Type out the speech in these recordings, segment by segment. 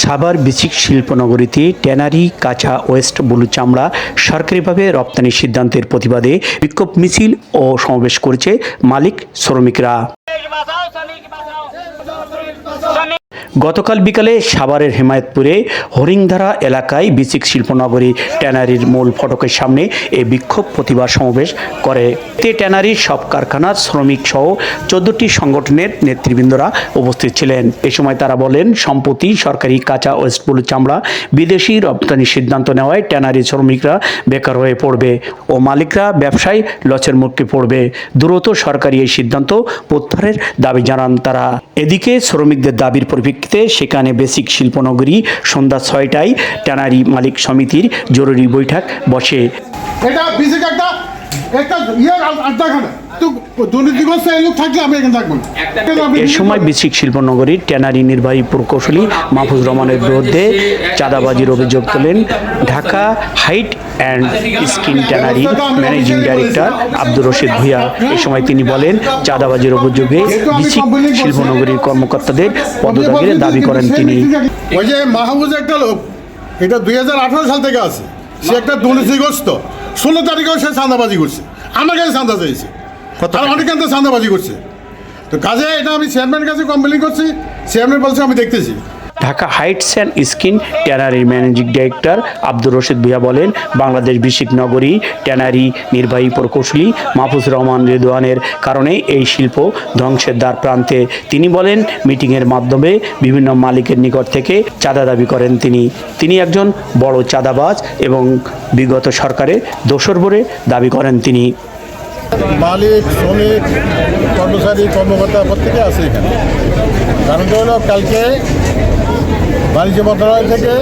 সাভার বিচিক শিল্পনগরীতে ট্যানারি, কাঁচা ওয়েস্ট বুলু চামড়া সরকারিভাবে রপ্তানির সিদ্ধান্তের প্রতিবাদে বিক্ষোভ মিছিল ও সমাবেশ করেছে মালিক শ্রমিকরা। গতকাল বিকালে সাভারের হেমায়তপুরে হরিংধারা এলাকায় বিচিক শিল্পনগরী ট্যানারির মূল ফটকের সামনে এই বিক্ষোভ প্রতিবাদ সমাবেশ করে। এতে ট্যানারির সব কারখানার শ্রমিক সহ চোদ্দটি সংগঠনের নেতৃবৃন্দরা উপস্থিত ছিলেন। এ সময় তারা বলেন, সম্প্রতি সরকারি কাঁচা ওয়েস্ট ব্লু চামড়া বিদেশি রপ্তানির সিদ্ধান্ত নেওয়ায় ট্যানারি শ্রমিকরা বেকার হয়ে পড়বে ও মালিকরা ব্যবসায় লচের মুখে পড়বে। দ্রুত সরকারি এই সিদ্ধান্ত প্রত্যাহারের দাবি জানান তারা। এদিকে শ্রমিকদের দাবির পরিপ্রেক্ষিতে সেখানে বেসিক শিল্পনগরী সন্ধ্যা ছয়টায় ট্যানারি মালিক সমিতির জরুরি বৈঠক বসে। এটা একটা একটা ইয়ে আড্ডাখানা এ সময় বিসিক শিল্পনগরীর ট্যানারি নির্বাহী প্রকৌশলী মাহফুজ রহমানের বিরুদ্ধে চাঁদাবাজির অভিযোগ তোলেন Dhaka hide and skin tannery managing director Abdur Rashid Bhuiyan. এ সময় তিনি বলেন চাঁদাবাজির অভিযোগে বিসিক শিল্পনগরীর কর্মকর্তাদের পদত্যাগের দাবি করেন তিনি। ওই যে মাহবুজ একটা লোক এটা দুই হাজার আঠারো সাল থেকে আছে। সে একটা দুর্নীতিগ্রস্ত। ষোলো তারিখেও সে চাঁদাবাজি করছে। আমার কাছে চাঁদা চাইছে। আর অনেক কাছে চাঁদাবাজি করছে। তো কাজে এটা আমি চেয়ারম্যানের কাছে কমপ্লেন করছি। চেয়ারম্যান বলছে আমি দেখতেছি। ঢাকা হাইটস অ্যান্ড স্কিন ট্যানারির ম্যানেজিং ডাইরেক্টর আব্দুর রশিদ ভুইয়া বলেন, বাংলাদেশ বিশিক নগরী ট্যানারি নির্বাহী প্রকৌশলী মাহফুজ রহমান রেদওয়ানের কারণে এই শিল্প ধ্বংসের দ্বার প্রান্তে। তিনি বলেন, মিটিংয়ের মাধ্যমে বিভিন্ন মালিকের নিকট থেকে চাঁদা দাবি করেন তিনি। তিনি একজন বড় চাঁদাবাজ এবং বিগত সরকারে দোসর বলে দাবি করেন তিনি। মালিক, শ্রমিক, কর্মচারী, কর্মকর্তা প্রত্যেকে আছে এখানে। কারণটা হলো কালকে বাণিজ্য মন্ত্রণালয় থেকে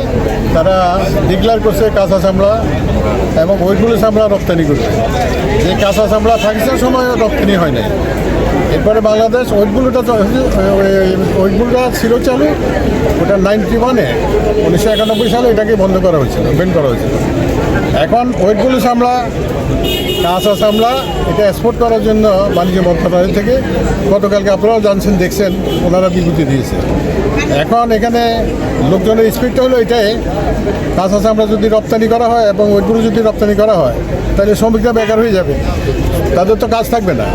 তারা ডিক্লেয়ার করছে কাঁচা চামড়া এবং ওইগুলো চামড়া রপ্তানি করছে। যে কাঁচা চামড়া থাকছে সময় রপ্তানি হয় নাই। এরপরে বাংলাদেশ ওইগুলোটা ওইগুলোটা ছিল চালু, ওটা নাইনটি ওয়ানে উনিশশো একানব্বই সালে এটাকে বন্ধ করা হয়েছিল বেন করা হয়েছিল। এখন ওইগুলো চামড়া কাঁচা চামড়া এটা এক্সপোর্ট করার জন্য বাণিজ্য মন্ত্রণালয় থেকে গতকালকে আপনারাও জানছেন, দেখছেন, ওনারা বিবৃতি দিয়েছে। এখন এখানে লোকজনের স্পিডটা হলো এটাই কাঁচা চামড়া যদি রপ্তানি করা হয় এবং ওইগুলো যদি রপ্তানি করা হয়, তাহলে শ্রমিকরা বেকার হয়ে যাবে। তাদের তো কাজ থাকবে না।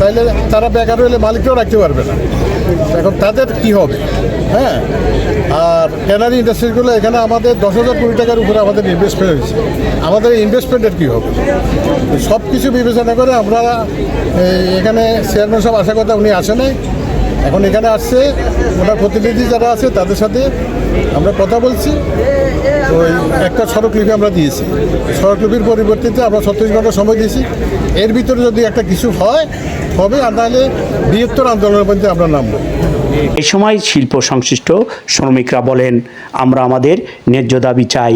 তাইলে তারা বেকার হলে মালিকরাও রাখতে পারবে না। এখন তাদের কি হবে? হ্যাঁ? আর ট্যানারি ইন্ডাস্ট্রিগুলো এখানে আমাদের দশ হাজার কোটি টাকার উপরে আমাদের ইনভেস্টমেন্ট হয়েছে। আমাদের ইনভেস্টমেন্টের কী হবে? সব কিছু বিবেচনা করে আমরা এখানে চেয়ারম্যান সব আশা কথা উনি আসে নাই। এখন এখানে আসছে, ওনার প্রতিনিধি যারা আছে তাদের সাথে আমরা কথা বলছি। ওই একটা স্মারকলিপি আমরা দিয়েছি। স্মারকলিপির পরিবর্তিতে আমরা ছত্রিশ ঘণ্টা সময় দিয়েছি। এর ভিতরে যদি একটা কিছু হয়, হবে, আর নাহলে বৃহত্তর আন্দোলনের মধ্যে আমরা নামবো। এ সময় শিল্প সংশ্লিষ্ট শ্রমিকরা বলেন, আমরা আমাদের ন্যায্য দাবি চাই।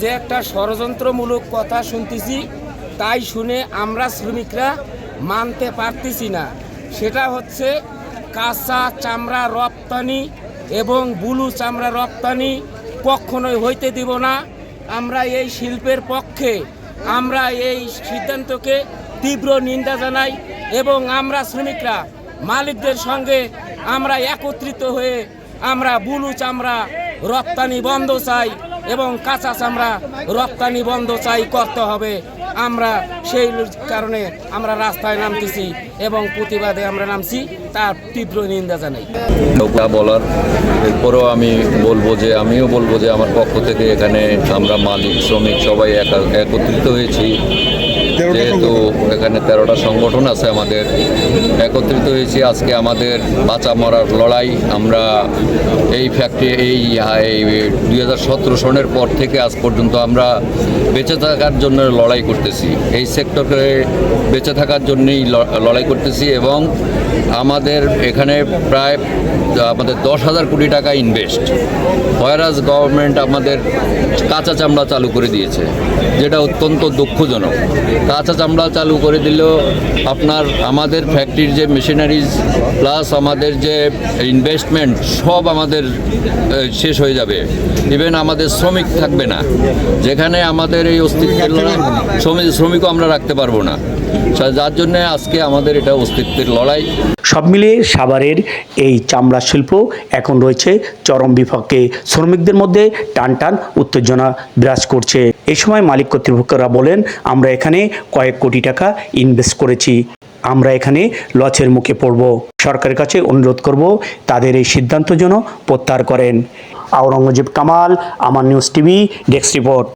যে একটা ষড়যন্ত্রমূলক কথা শুনতেছি, তাই শুনে আমরা শ্রমিকরা মানতে পারতেছি না। সেটা হচ্ছে কাঁচা চামড়া রপ্তানি এবং বুলু চামড়া রপ্তানি কখনোই হইতে দিব না। আমরা এই শিল্পের পক্ষে, আমরা এই সিদ্ধান্তকে তীব্র নিন্দা জানাই এবং আমরা শ্রমিকরা, মালিকদের সঙ্গে আমরা একত্রিত হয়ে আমরা বুলু চামড়া রপ্তানি বন্ধ চাই এবং কাঁচা চামড়া রপ্তানি বন্ধ চাই করতে হবে। আমরা সেই কারণে আমরা রাস্তায় নামতেছি এবং প্রতিবাদে আমরা নামছি, তার তীব্র নিন্দা জানাই। বলার এরপরেও আমি বলব যে, আমিও বলব যে, আমার পক্ষ থেকে এখানে আমরা মালিক, শ্রমিক সবাই একা- একত্রিত হয়েছি। যেহেতু এখানে তেরোটা সংগঠন আছে আমাদের একত্রিত হয়েছি আজকে আমাদের বাঁচা মরার লড়াই। আমরা এই ফ্যাক্টরি এই এই দুই হাজার সতেরো সনের পর থেকে আজ পর্যন্ত আমরা বেঁচে থাকার জন্য লড়াই করতেছি। এই সেক্টরে বেঁচে থাকার জন্যই লড়াই করতেছি এবং আমাদের এখানে প্রায় আমাদের দশ হাজার কোটি টাকা ইনভেস্ট ওয়ারাজ গভর্নমেন্ট আমাদের কাঁচা চামড়া চালু করে দিয়েছে যেটা অত্যন্ত দুঃখজনক। কাঁচা চামড়া চালু করে দিলেও আপনার আমাদের ফ্যাক্টরির যে মেশিনারিজ প্লাস আমাদের যে ইনভেস্টমেন্ট সব আমাদের শেষ হয়ে যাবে। ইভেন আমাদের শ্রমিক থাকবে না। যেখানে আমাদের এই অস্তিত্বের শ্রমিক, শ্রমিকও আমরা রাখতে পারব না। যার জন্য আজকে আমাদের এটা অস্তিত্বের লড়াই। সব মিলিয়ে সাভারের এই চামড়া শিল্প এখন রয়েছে চরম বিপক্ষে। শ্রমিকদের মধ্যে টান টান উত্তেজনা বিরাজ করছে। এই সময় মালিক কর্তৃপক্ষরা বলেন, আমরা এখানে কয়েক কোটি টাকা ইনভেস্ট করেছি। আমরা এখানে লচের মুখে পড়ব। সরকারের কাছে অনুরোধ করব, তাদের এই সিদ্ধান্ত যেন প্রত্যাহার করেন। আওরঙ্গজেব কামাল, আমার নিউজ টিভি, ডেস্ক রিপোর্ট।